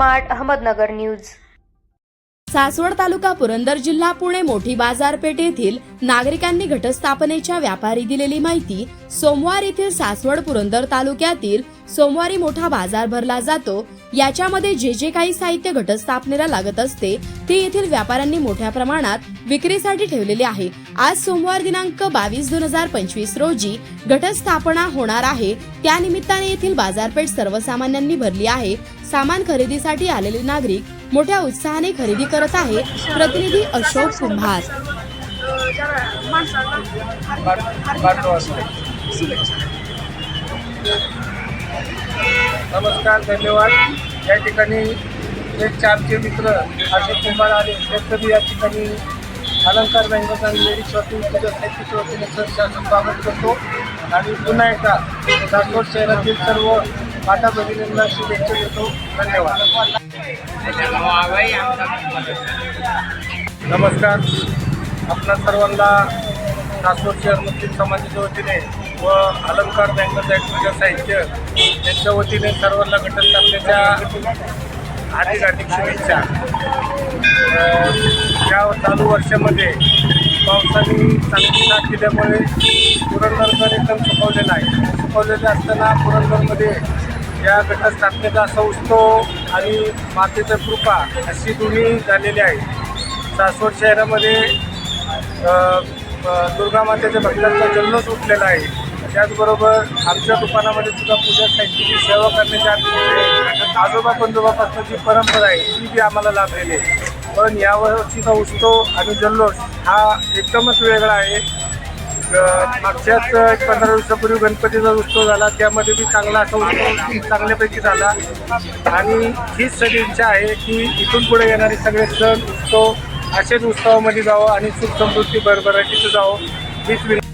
Smart Ahmednagar news. Saswad तालुका पुरंदर जिल्हा पुणे मोठी बाजारपेठ येथील नागरिकांनी घटस्थापनेच्या व्यापारी दिलेली माहिती सोमवार येथील सासवड पुरंदर तालुक्यातील सोमवारी मोठा बाजार भरला जातो. याच्यामध्ये जे जे काही साहित्य घटस्थापनेला लागत असते ते येथील व्यापाऱ्यांनी मोठ्या प्रमाणात विक्रीसाठी ठेवलेले आहे. आज सोमवार दिनांक बावीस दोन हजार पंचवीस रोजी घटस्थापना होणार आहे. त्यानिमित्ताने येथील बाजारपेठ सर्वसामान्यांनी भरली आहे. सामान खरेदीसाठी आलेले नागरिक मोठ्या उत्साहाने खरेदी करत आहे प्रतिनिधी अशोक कुंभार. नमस्कार धन्यवाद. या ठिकाणी एक चारचे मित्र अशोक कुंभार आले त्यांचं या ठिकाणी अलंकार बँकेत आणि लेडीज शॉपिंग तुझ्या वतीने सर शासन स्वागत करतो. आणि पुन्हा एकदा राजकोट शहरातील सर्व माता भगिनींना शुभेच्छा देतो. धन्यवाद. नमस्कार. आपणा सर्वांना राजकोट शहर मुस्लिम समाजाच्या वतीने व अलंकार बँकेचा एक पूजा साहित्य यांच्या वतीने सर्वांना घटस्थापनेच्या हार्दिक हार्दिक शुभेच्छा. या चालू वर्षामध्ये पावसाने चांगली साथ दिल्यामुळे पुरंदरकर एकदम सुकवलेला आहे. सुकवलेलं असताना पुरंदरमध्ये या घटस्थापनेचा असा उत्सव आणि मातेचं कृपा अशी दोन्ही झालेली आहे. सासवड शहरामध्ये दुर्गा मातेच्या भक्तांचा जल्लोष उठलेला आहे. त्याचबरोबर आमच्या दुकानामध्ये सुद्धा पूजा साहित्याची सेवा करण्याच्या आजोबा पंजोबापासून जी परंपरा आहे ती बी आम्हाला लाभलेली आहे. पण यावर्षीचा उत्सव आणि जल्लोष हा एकदमच वेगळा आहे. मागच्याच एक पंधरा दिवसापूर्वी गणपतीचा उत्सव झाला. त्यामध्ये बी चांगला असा उत्सव चांगल्यापैकी झाला. आणि हीच सगळी इच्छा आहे की इथून पुढे येणारे सगळे सण उत्सव असेच उत्सवामध्ये जावं आणि सुख समृद्धी भरभराटीचं जावं. हीच विनंती